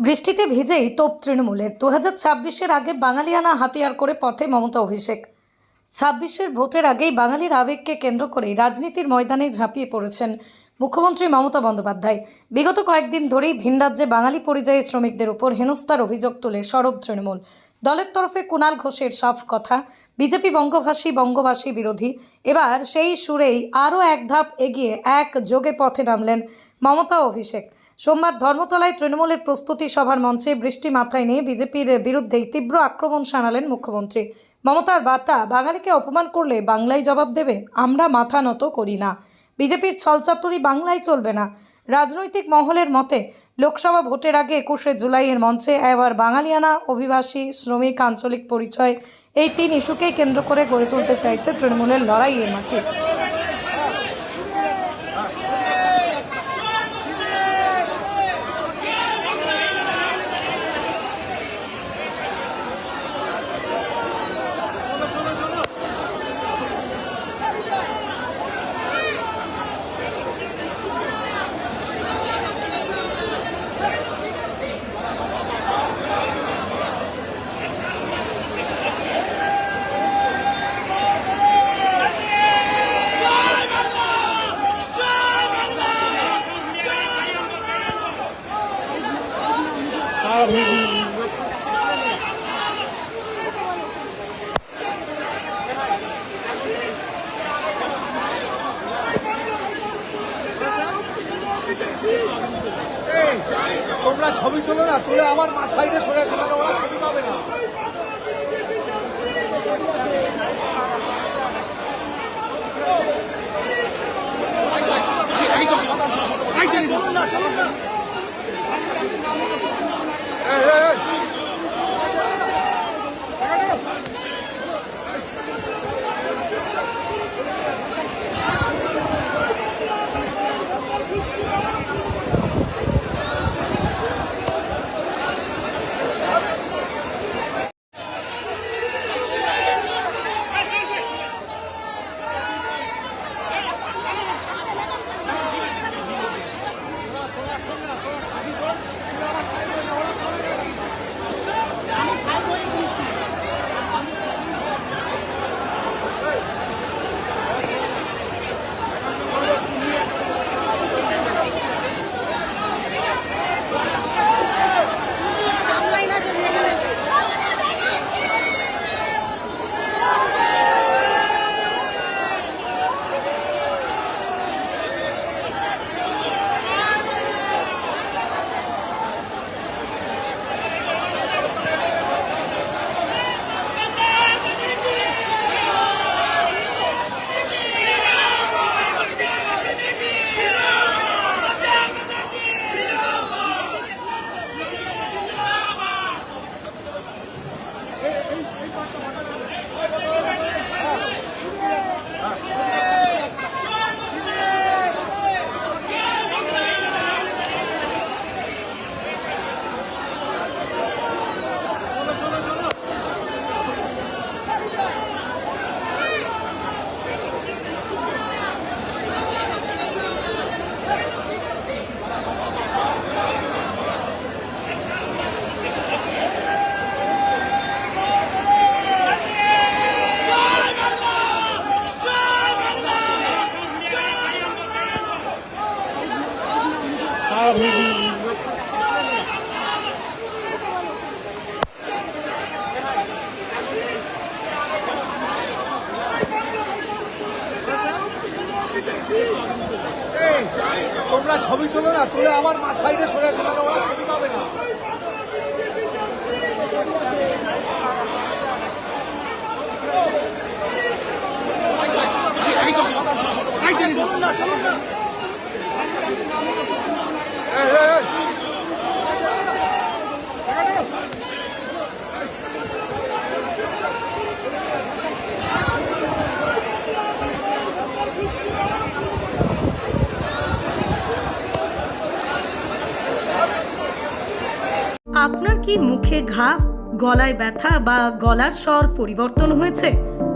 বৃষ্টিতে ভিজেই তোপ তৃণমূলের দু হাজার ছাব্বিশের আগে বাঙালিয়ানা হাতিয়ার করে পথে মমতা অভিষেক। ছাব্বিশের ভোটের আগেই বাঙালির আবেগকে কেন্দ্র করে রাজনীতির ময়দানে ঝাঁপিয়ে পড়েছেন মুখ্যমন্ত্রী মমতা বন্দ্যোপাধ্যায়। বিগত কয়েকদিন ধরেই ভিন রাজ্যে বাঙালি পরিযায়ী শ্রমিকদের উপর হেনস্থার অভিযোগ তোলে সরব তৃণমূল। দলের তরফে কুণাল ঘোষের সাফ কথা, বিজেপি বঙ্গভাষী বঙ্গবাসী বিরোধী। এবার সেই সুরেই আরও এক ধাপ এগিয়ে এক যোগে পথে নামলেন মমতা অভিষেক। সোমবার ধর্মতলায় তৃণমূলের প্রস্তুতি সভার মঞ্চে বৃষ্টি মাথায় নিয়ে বিজেপির বিরুদ্ধেই তীব্র আক্রমণ শানালেন মুখ্যমন্ত্রী। মমতার বার্তা, বাঙালিকে অপমান করলে বাংলায় জবাব দেবে, আমরা মাথা নত করি না। বিজেপির ছলচাতুরি বাংলায় চলবে না। রাজনৈতিক মহলের মতে, লোকসভা ভোটের আগে একুশে জুলাইয়ের মঞ্চে এবার বাঙালিয়ানা অভিবাসী, শ্রমিক, আঞ্চলিক পরিচয়, এই তিন ইস্যুকেই কেন্দ্র করে গড়ে তুলতে চাইছে তৃণমূলের লড়াইয়ের মাটি তোমরা ছবি তোলো না তুলে আমার মা সাইডে সরে নাহলে ওরা ছবি পাবে না। তোমরা ছবি তোলো না তুলে আমার সাইডে সরে আসে ওরা ছবি পাবে না এই, এই, এই। আপনার কি মুখে ঘা, গলায় ব্যথা বা গলার স্বর পরিবর্তন হয়েছে?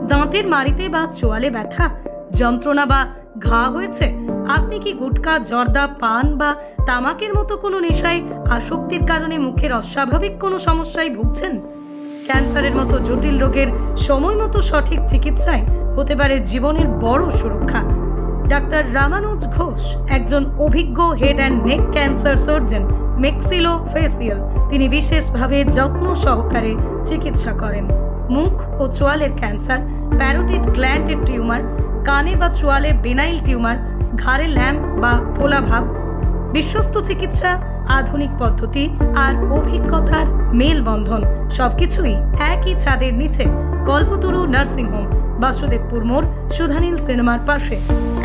দাঁতের মাড়িতে বা চোয়ালে ব্যথা, যন্ত্রণা বা ঘা হয়েছে? আপনি কি গুটখা জর্দা, পান বা তামাকের মতো কোনো নেশায় আসক্তির কারণে মুখের অস্বাভাবিক কোনো সমস্যায় ভুগছেন? ক্যান্সারের মতো জটিল রোগের সময় মতো সঠিক চিকিৎসায় হতে পারে জীবনের বড় সুরক্ষা। ডাক্তার রামানুজ ঘোষ, একজন অভিজ্ঞ head and neck cancer surgeon maxillo facial তিনি বিশেষভাবে যত্ন সহকারে চিকিৎসা করেন। মুখ ও চোয়ালের ক্যান্সার, প্যারোটিড গ্ল্যান্ডের টিউমার, কানে বা চোয়ালে বেনাইল টিউমার, ঘাড়ে ল্যাম্প বা ফোলাভাব, বিশ্বস্ত চিকিৎসা, আধুনিক পদ্ধতি আর অভিজ্ঞতার মেলবন্ধন সবকিছুই একই ছাদের নিচে কল্পতরু নার্সিংহোম বাসুদেবপুর মোড়, সুধানীল সিনেমার পাশে।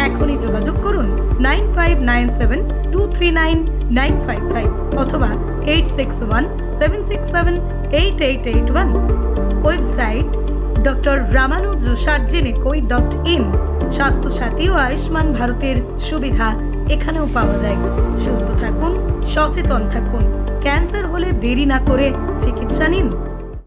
এখনই যোগাযোগ করুন nine five nine seven two three nine nine five five অথবা eight six one seven six seven eight eight eight one website doctor Ramanuj সার্জেনিকোই dot in Swasthyasathi ও আয়ুষ্মান ভারতের সুবিধা এখানেও পাওয়া যায়। সুস্থ থাকুন, সচেতন থাকুন। ক্যান্সার হলে দেরি না করে চিকিৎসা নিন।